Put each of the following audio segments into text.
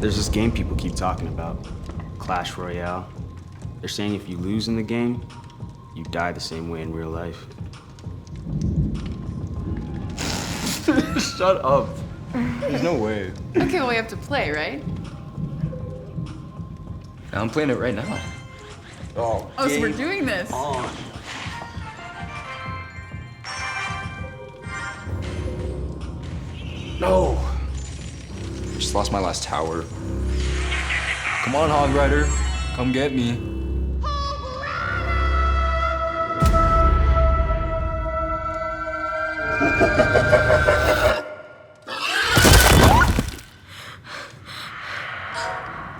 There's this game people keep talking about Clash Royale. They're saying if you lose in the game, you die the same way in real life. Shut up. There's no way. Okay, well, we have to play, right? I'm playing it right now. Oh, Oh, so we're doing this. on. No. Just lost my last tower. Come on, Hog Rider. Come get me.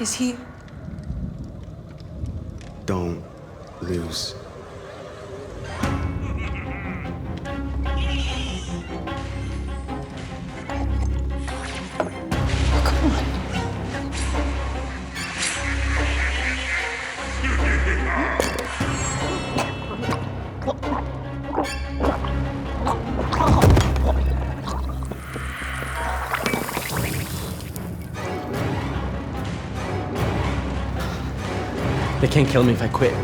Is he? Don't lose. They can't kill me if I quit.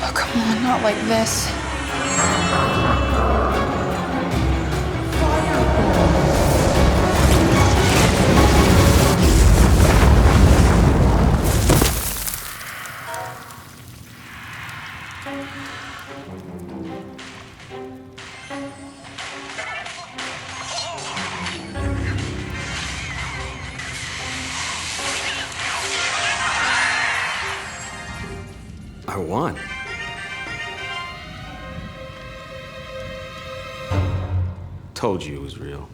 Oh, come on, not like this. I won. Told you it was real.